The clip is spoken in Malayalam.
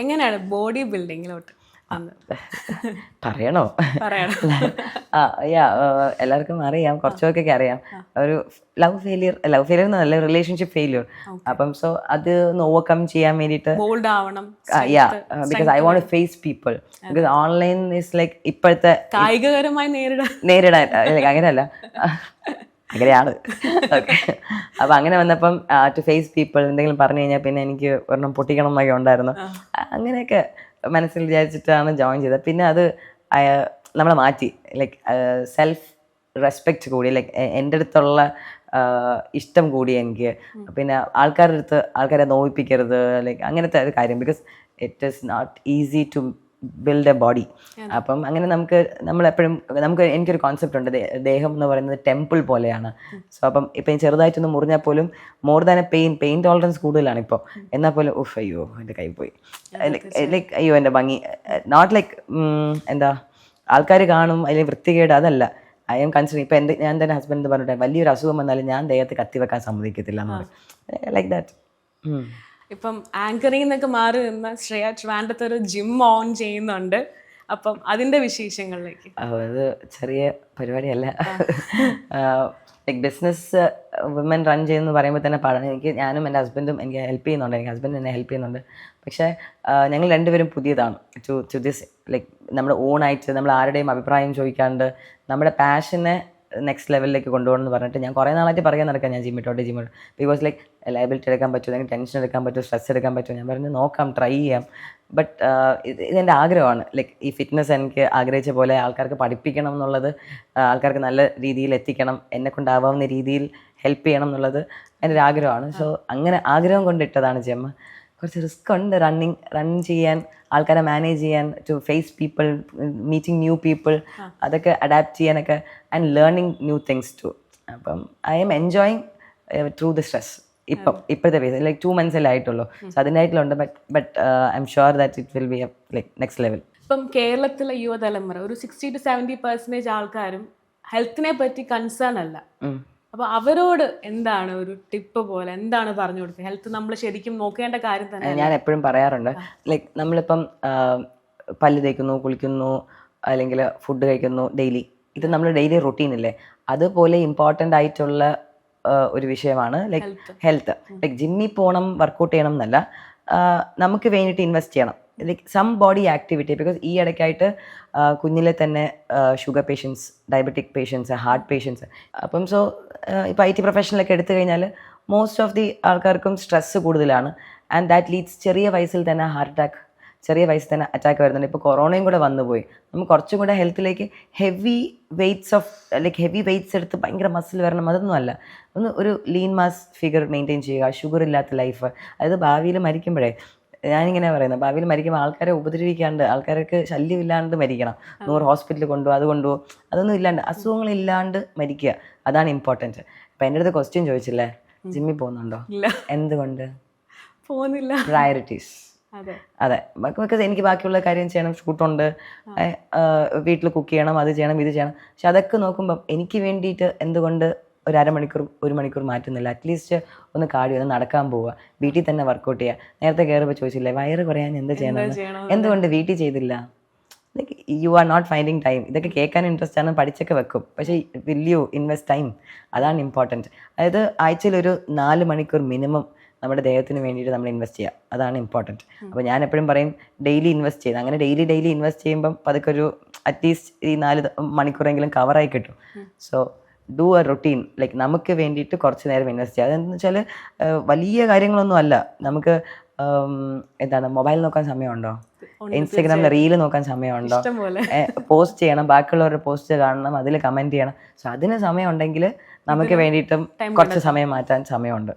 എങ്ങനെയാണ് ബോഡി ബിൽഡിങ്ങിലോട്ട് പറയണോ? ആ യാ എല്ലാവർക്കും അറിയാം കുറച്ചൊക്കെ അറിയാം. ഒരു ലവ് ഫെയിലിയർ ലവ് ഫെയിലിയർ എന്നല്ല റിലേഷൻഷിപ്പ് ഫെയിലിയർ അപ്പം സോ അത് ഒന്ന് ഓവർകം ചെയ്യാൻ വേണ്ടിട്ട് ബോൾഡ് ആവണം yeah because I won't face people because online is like ഇപ്പോഴത്തെ കായികപരമായി നേരിടാൻ. നേരിടാൻ അങ്ങനെയല്ല. അങ്ങനെയാണ്. ഓക്കെ അപ്പൊ അങ്ങനെ വന്നപ്പം ടു ഫേസ് പീപ്പിൾ എന്തെങ്കിലും പറഞ്ഞു കഴിഞ്ഞാൽ പിന്നെ എനിക്ക് ഒരെണ്ണം പൊട്ടിക്കണം എന്നൊക്കെ ഉണ്ടായിരുന്നു. അങ്ങനെയൊക്കെ മനസ്സിൽ വിചാരിച്ചിട്ടാണ് ജോയിൻ ചെയ്തത്. പിന്നെ അത് നമ്മളെ മാറ്റി. ലൈക്ക് സെൽഫ് റെസ്പെക്റ്റ് കൂടി. ലൈക്ക് എന്റെ അടുത്തുള്ള ഇഷ്ടം കൂടി എനിക്ക്. പിന്നെ ആൾക്കാരുടെ അടുത്ത് ആൾക്കാരെ നോവിപ്പിക്കരുത്. ലൈക്ക് അങ്ങനത്തെ ഒരു കാര്യം. Because it is not easy to build a body അപ്പം അങ്ങനെ നമുക്ക് നമ്മളെപ്പോഴും നമുക്ക് എനിക്കൊരു കോൺസെപ്റ്റ് ഉണ്ട്. ദേഹം എന്ന് പറയുന്നത് ടെമ്പിൾ പോലെയാണ്. സോ അപ്പം ഇപ്പം ചെറുതായിട്ടൊന്ന് മുറിഞ്ഞാൽ പോലും more than a pain pain tolerance കൂടുതലാണ് ഇപ്പോൾ എന്നാൽ പോലും ഉഫ് അയ്യോ എന്റെ കൈ പോയി. ലൈക്ക് അയ്യോ എന്റെ ഭംഗി. നോട്ട് ലൈക്ക് എന്താ ആൾക്കാർ കാണും അതിൽ വൃത്തികേട് അതല്ല. ഐ എം കൺസിഡർ ഇപ്പം എന്റെ ഞാൻ തന്നെ ഹസ്ബൻഡ് പറഞ്ഞിട്ട് വലിയൊരു അസുഖം വന്നാലും ഞാൻ ദേഹത്ത് കത്തി വെക്കാൻ സമ്മതിക്കത്തില്ല എന്ന് ലൈക്ക് ദാറ്റ് ഇപ്പം ആങ്കറിൽ എന്നൊക്കെ മാറി നിന്ന് ശ്രേയ ട്രിവാൻഡത്ത് ഒരു ജിം ഓൺ ചെയ്യുന്നുണ്ട്. അപ്പം അതിന്റെ വിശേഷങ്ങളിലേക്ക്. അത് ചെറിയ പരിപാടിയല്ല. ലൈക്ക് ബിസിനസ് വുമൻ റൺ ചെയ്യുന്നു പറയുമ്പോൾ തന്നെ പാടാണ്. എനിക്ക് ഞാനും എന്റെ ഹസ്ബൻഡും എനിക്ക് ഹെൽപ്പ് ചെയ്യുന്നുണ്ട്. എനിക്ക് ഹസ്ബൻഡ് എന്നെ ഹെൽപ്പ് ചെയ്യുന്നുണ്ട്. പക്ഷേ ഞങ്ങൾ രണ്ടുപേരും പുതിയതാണ്. ടു ടു ദിസ് ലൈക്ക് നമ്മുടെ ഓൺ ആയിട്ട് നമ്മൾ ആരുടെയും അഭിപ്രായം ചോദിക്കാണ്ട് നമ്മുടെ പാഷനെ നെക്സ്റ്റ് ലെവലിലേക്ക് കൊണ്ടുപോകണം എന്ന് പറഞ്ഞിട്ട് ഞാൻ കുറേ നാളായിട്ട് പറയാൻ നടക്കാം ഞാൻ ജിമ്മിട്ടോട്ടെ ജിമ്മിട്ട് ബിക്കോസ് ലൈക്ക് ലൈബിലിറ്റി എടുക്കാൻ പറ്റുമോ അല്ലെങ്കിൽ ടെൻഷൻ എടുക്കാൻ പറ്റുമോ സ്ട്രെസ് എടുക്കാൻ പറ്റുമോ ഞാൻ പറഞ്ഞു നോക്കാം ട്രൈ ചെയ്യാം. ബട്ട് ഇത് ഇതെന്റെ ആഗ്രഹമാണ്. ലൈക്ക് ഈ ഫിറ്റ്നസ് എനിക്ക് ആഗ്രഹിച്ച പോലെ ആൾക്കാർക്ക് പഠിപ്പിക്കണം എന്നുള്ളത് ആൾക്കാർക്ക് നല്ല രീതിയിൽ എത്തിക്കണം എന്നെ കൊണ്ടാവാവുന്ന രീതിയിൽ ഹെൽപ്പ് ചെയ്യണം എന്നുള്ളത് എന്റെ ഒരു ആഗ്രഹമാണ്. സോ അങ്ങനെ ആഗ്രഹം കൊണ്ടിട്ടതാണ് ജെമ്മ. കുറച്ച് റിസ്ക് ഉണ്ട് റണ്ണിങ് റൺ ചെയ്യാൻ ആൾക്കാരെ മാനേജ് ചെയ്യാൻ to face people meeting new people അതൊക്കെ അഡാപ്റ്റ് ചെയ്യാനൊക്കെ and learning new things to അപ്പം I'm enjoying through the stress ഇപ്പം ഇപ്പോഴത്തെ ഫേസ് ലൈക്ക് ടു മന്ത്സ് അല്ലേ ആയിട്ടുള്ളൂ. So അതിനായിട്ടുണ്ട് but but I'm sure that it will be like next level ഇപ്പം കേരളത്തിലെ യുവതലമുറ ഒരു സിക്സ്റ്റി ടു സെവന്റി പെർസെന്റേജ് ആൾക്കാരും ഹെൽത്തിനെ പറ്റി കൺസേൺ അല്ല. അപ്പൊ അവരോട് എന്താണ് ഒരു ടിപ്പ് പോലെ എന്താണ് പറഞ്ഞു കൊടുക്കുക ഹെൽത്ത് നമ്മൾ ശരിക്കും നോക്കേണ്ട കാര്യം തന്നെ ഞാൻ എപ്പോഴും പറയാറുണ്ട്. ലൈക്ക് നമ്മളിപ്പം പല്ല് തേക്കുന്നു കുളിക്കുന്നു അല്ലെങ്കിൽ ഫുഡ് കഴിക്കുന്നു ഡെയിലി ഇത് നമ്മൾ ഡെയിലി റൊട്ടീൻ അല്ലേ അതുപോലെ ഇമ്പോർട്ടന്റ് ആയിട്ടുള്ള ഒരു വിഷയമാണ് ലൈക്ക് ഹെൽത്ത് ലൈക്ക് ജിമ്മിൽ പോകണം വർക്കൗട്ട് ചെയ്യണം എന്നല്ല നമുക്ക് വേണ്ടിയിട്ട് ഇൻവെസ്റ്റ് ചെയ്യണം. Like some body activity because ഈ ഇടയ്ക്കായിട്ട് കുഞ്ഞിലെ തന്നെ sugar patients diabetic patients heart patients അപ്പം സോ ഇപ്പോൾ ഐ ടി പ്രൊഫഷണലൊക്കെ എടുത്തു കഴിഞ്ഞാൽ മോസ്റ്റ് ഓഫ് ദി ആൾക്കാർക്കും സ്ട്രെസ്സ് കൂടുതലാണ്. ആൻഡ് ദാറ്റ് ലീഡ്സ് ചെറിയ വയസ്സിൽ തന്നെ ഹാർട്ട് അറ്റാക്ക് ചെറിയ വയസ്സിൽ തന്നെ അറ്റാക്ക് വരുന്നുണ്ട്. ഇപ്പോൾ കൊറോണയും കൂടെ വന്നുപോയി നമുക്ക് കുറച്ചും കൂടെ ഹെൽത്തിലേക്ക് heavy weights of like heavy weights എടുത്ത് ഭയങ്കര മസിൽ വരണം അതൊന്നും അല്ല. ഒന്ന് ഒരു ലീൻ മാസ് ഫിഗർ മെയിന്റെയിൻ ചെയ്യുക ഷുഗർ ഇല്ലാത്ത ലൈഫ് അതായത് ഭാവിയിൽ മരിക്കുമ്പോഴേ. ഞാനിങ്ങനെ പറയുന്നത് ഭാവിയിൽ മരിക്കുമ്പോൾ ആൾക്കാരെ ഉപദ്രവിക്കാണ്ട് ആൾക്കാർക്ക് ശല്യമില്ലാണ്ട് മരിക്കണം. നൂറ് ഹോസ്പിറ്റലിൽ കൊണ്ടുപോകും അത് കൊണ്ടുപോകും. അതൊന്നും ഇല്ലാണ്ട് അസുഖങ്ങളില്ലാണ്ട് മരിക്കുക. അതാണ് ഇമ്പോർട്ടന്റ് അപ്പം എന്റെ അടുത്ത് ക്വസ്റ്റ്യൻ ചോദിച്ചില്ലേ? ജിമ്മിൽ പോകുന്നുണ്ടോ? ഇല്ല. എന്തുകൊണ്ട്? പോകുന്നില്ല. പ്രയോറിറ്റീസ് അതെ. അതെ. ബിക്കോസ് എനിക്ക് ബാക്കിയുള്ള കാര്യം ചെയ്യണം ഷൂട്ടുണ്ട്. വീട്ടിൽ കുക്ക് ചെയ്യണം അത് ചെയ്യണം ഇത് ചെയ്യണം. പക്ഷെ അതൊക്കെ നോക്കുമ്പോൾ എനിക്ക് വേണ്ടിയിട്ട് എന്തുകൊണ്ട് ഒരു അരമണിക്കൂർ ഒരു മണിക്കൂർ മാറ്റുന്നില്ല. അറ്റ്ലീസ്റ്റ് ഒന്ന് കാടി ഒന്ന് നടക്കാൻ പോവുക. വീട്ടിൽ തന്നെ വർക്കൗട്ട് ചെയ്യുക. നേരത്തെ കയറുമ്പോൾ ചോദിച്ചില്ലേ വയറ് കുറയാൻ എന്ത് ചെയ്യണം? എന്തുകൊണ്ട് വീട്ടിൽ ചെയ്തില്ല? You are not finding time ഇതൊക്കെ കേൾക്കാൻ ഇൻട്രസ്റ്റ് ആണ് പഠിച്ചൊക്കെ വെക്കും. പക്ഷേ വിൽ യു ഇൻവെസ്റ്റ് ടൈം അതാണ് ഇമ്പോർട്ടന്റ് അതായത് ആഴ്ചയിൽ ഒരു നാല് മണിക്കൂർ മിനിമം നമ്മുടെ ദേഹത്തിന് വേണ്ടിയിട്ട് നമ്മൾ ഇൻവെസ്റ്റ് ചെയ്യുക. അതാണ് ഇമ്പോർട്ടന്റ് അപ്പോൾ ഞാൻ എപ്പോഴും പറയും ഡെയിലി ഇൻവെസ്റ്റ് ചെയ്യുന്നത് അങ്ങനെ ഡെയിലി ഡെയിലി ഇൻവെസ്റ്റ് ചെയ്യുമ്പം പതുക്കെ ഒരു അറ്റ്ലീസ്റ്റ് ഈ നാല് മണിക്കൂറെങ്കിലും കവറായി കിട്ടും. So do a routine like നമുക്ക് വേണ്ടിയിട്ട് കുറച്ച് നേരം ഇൻവെസ്റ്റ് ചെയ്യുക. അതെന്ന് വെച്ചാൽ വലിയ കാര്യങ്ങളൊന്നും അല്ല. നമുക്ക് എന്താണ് മൊബൈൽ നോക്കാൻ സമയമുണ്ടോ? ഇൻസ്റ്റഗ്രാമിൽ റീൽ നോക്കാൻ സമയമുണ്ടോ? പോസ്റ്റ് ചെയ്യണം ബാക്കിയുള്ളവരുടെ പോസ്റ്റ് കാണണം അതിൽ കമന്റ് ചെയ്യണം. സോ അതിന് സമയം ഉണ്ടെങ്കിൽ നമുക്ക് വേണ്ടിയിട്ടും കുറച്ച് സമയം മാറ്റാൻ സമയമുണ്ട്.